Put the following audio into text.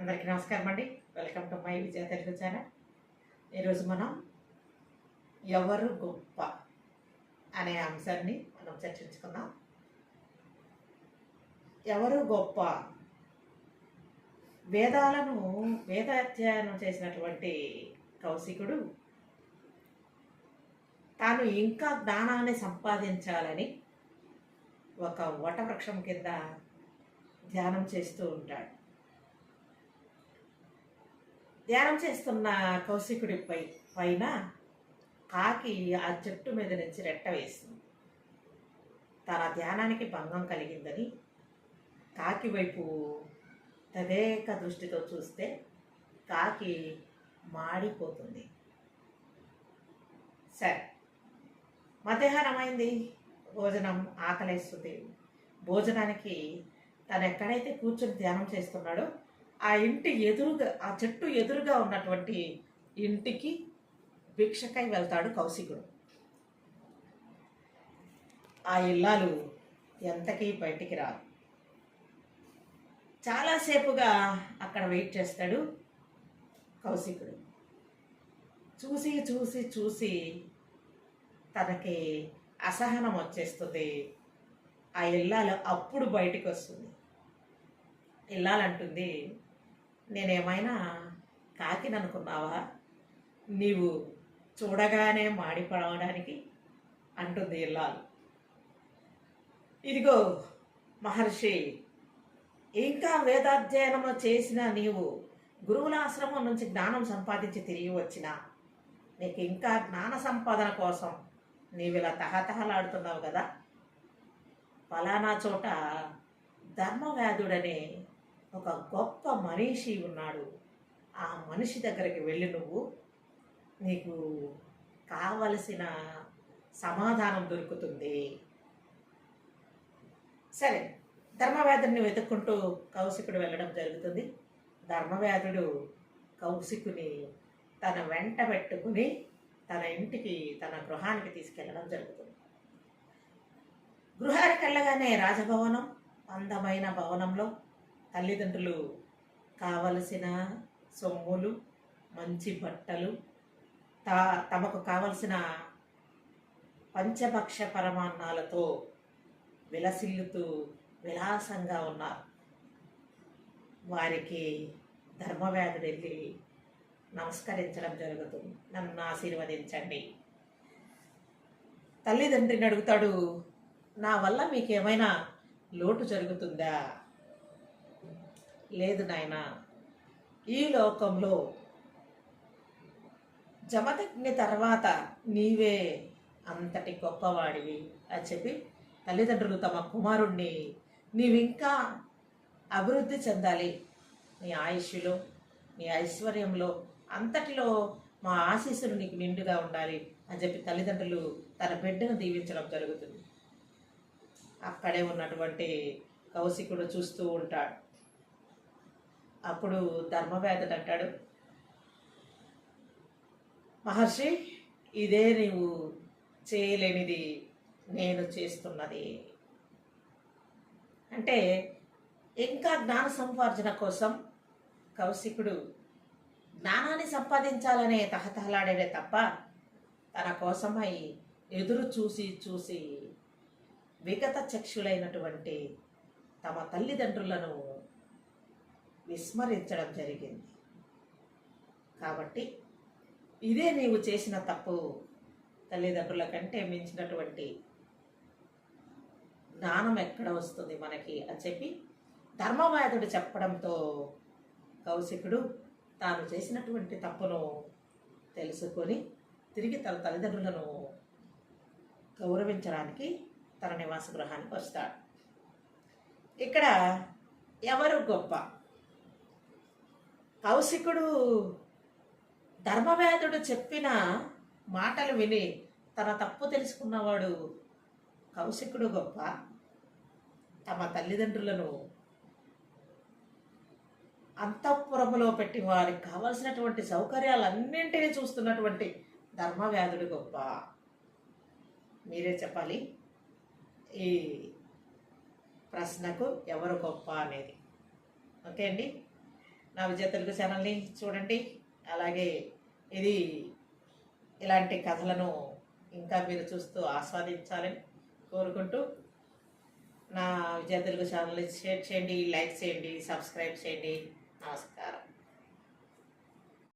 అందరికీ నమస్కారం అండి. Welcome to my Vijaya Telugu channel. ఈరోజు మనం ఎవరు గొప్ప అనే అంశాన్ని మనం చర్చించుకుందాం. ఎవరు గొప్ప? వేదాలను వేదాధ్యయనం చేసినటువంటి కౌశికుడు తాను ఇంకా జ్ఞానాన్ని సంపాదించాలని ఒక వటవృక్షం కింద ధ్యానం చేస్తూ ఉంటాడు. ధ్యానం చేస్తున్న కౌశికుడి పై పైన కాకి ఆ చెట్టు మీద నుంచి రెట్ట వేస్తుంది తన ధ్యానానికి భంగం కలిగిందని కాకి వైపు తదేక దృష్టితో చూస్తే కాకి మాడిపోతుంది. సరే మధ్యాహ్నం అయింది. భోజనం ఆకలేస్తుంది. భోజనానికి తను ఎక్కడైతే కూర్చొని ధ్యానం చేస్తున్నాడో ఆ ఇంటి ఎదురుగా ఆ చెట్టు ఎదురుగా ఉన్నటువంటి ఇంటికి భిక్షకై వెళ్తాడు కౌశికుడు. ఆ ఇల్లాలు ఎంతకీ బయటికి రాదు చాలాసేపుగా అక్కడ వెయిట్ చేస్తాడు కౌశికుడు. చూసి చూసి చూసి తనకి అసహనం వచ్చేస్తుంది. ఆ ఇల్లాలు అప్పుడు బయటికి వస్తుంది. ఇల్లాలంటుంది నేనేమైనా కాకిననుకున్నావా? నీవు చూడగానే మాడిపడవడానికి అంటుంది ఇల్లాలు. ఇదిగో మహర్షి ఇంకా వేదాధ్యయనము చేసిన నీవు గురువుల ఆశ్రమం నుంచి జ్ఞానం సంపాదించి తిరిగి వచ్చిన నీకు ఇంకా జ్ఞాన సంపాదన కోసం నీవు ఇలా తహతహలాడుతున్నావు కదా? ఫలానా చోట ధర్మవ్యాధుడనే ఒక గొప్ప మనిషి ఉన్నాడు. ఆ మనిషి దగ్గరికి వెళ్ళి నువ్వు నీకు కావలసిన సమాధానం దొరుకుతుంది. సరే ధర్మవ్యాధుడిని వెతుక్కుంటూ కౌశికుడు వెళ్ళడం జరుగుతుంది. ధర్మవ్యాధుడు కౌశికుని తన వెంట పెట్టుకుని తన ఇంటికి తన గృహానికి తీసుకెళ్ళడం జరుగుతుంది. గృహానికి వెళ్ళగానే రాజభవనం అందమైన భవనంలో తల్లిదండ్రులు కావలసిన సొమ్ములు మంచి బట్టలు తా తమకు కావలసిన పంచభక్ష పరమాన్నాలతో విలసిల్లుతూ విలాసంగా ఉన్నారు. వారికి ధర్మవ్యాధుడు వెళ్ళి నమస్కరించడం జరుగుతుంది. నన్ను ఆశీర్వదించండి. తల్లిదండ్రిని అడుగుతాడు నా వల్ల మీకు ఏమైనా లోటు జరుగుతుందా? లేదు నాయన. ఈ లోకంలో జమదగ్ని తర్వాత నీవే అంతటి గొప్పవాడివి అని చెప్పి తల్లిదండ్రులు తమ కుమారుణ్ణి నీవింకా అభివృద్ధి చెందాలి. నీ ఆయుష్లో నీ ఐశ్వర్యంలో అంతటిలో మా ఆశీస్సులు నీకు నిండుగా ఉండాలి అని చెప్పి తల్లిదండ్రులు తన బిడ్డను దీవించడం జరుగుతుంది. అక్కడే ఉన్నటువంటి కౌశికుడు చూస్తూ ఉంటాడు. అప్పుడు ధర్మవేదడు అంటాడు మహర్షి ఇదే నీవు చేయలేనిది నేను చేస్తున్నది. అంటే ఇంకా జ్ఞాన సంపార్జన కోసం కౌశికుడు జ్ఞానాన్ని సంపాదించాలనే తహతహలాడే తప్ప తన కోసమై ఎదురు చూసి చూసి విగత చక్షులైనటువంటి తమ తల్లిదండ్రులను విస్మరించడం జరిగింది. కాబట్టి ఇదే నీవు చేసిన తప్పు తల్లిదండ్రుల కంటే మించినటువంటి జ్ఞానం ఎక్కడ వస్తుంది మనకి అని చెప్పి ధర్మవాదుడు చెప్పడంతో కౌశికుడు తాను చేసినటువంటి తప్పును తెలుసుకొని తిరిగి తన తల్లిదండ్రులను గౌరవించడానికి తన నివాస గృహానికి వస్తాడు. ఇక్కడ ఎవరు గొప్ప? కౌశికుడు ధర్మవేదుడు చెప్పిన మాటలు విని తన తప్పు తెలుసుకున్నవాడు కౌశికుడు గొప్ప. తమ తల్లిదండ్రులను అంతఃపురములో పెట్టి వారికి కావలసినటువంటి సౌకర్యాలన్నింటినీ చూస్తున్నటువంటి ధర్మవ్యాధుడు గొప్ప. మీరే చెప్పాలి ఈ ప్రశ్నకు ఎవరు గొప్ప అనేది. ఓకే అండి? నా విజయ తెలుగు ఛానల్ని చూడండి. అలాగే ఇది ఇలాంటి కథలను ఇంకా మీరు చూస్తూ ఆస్వాదించాలని కోరుకుంటూ నా విజయ తెలుగు ఛానల్ని షేర్ చేయండి లైక్ చేయండి సబ్స్క్రైబ్ చేయండి. నమస్కారం.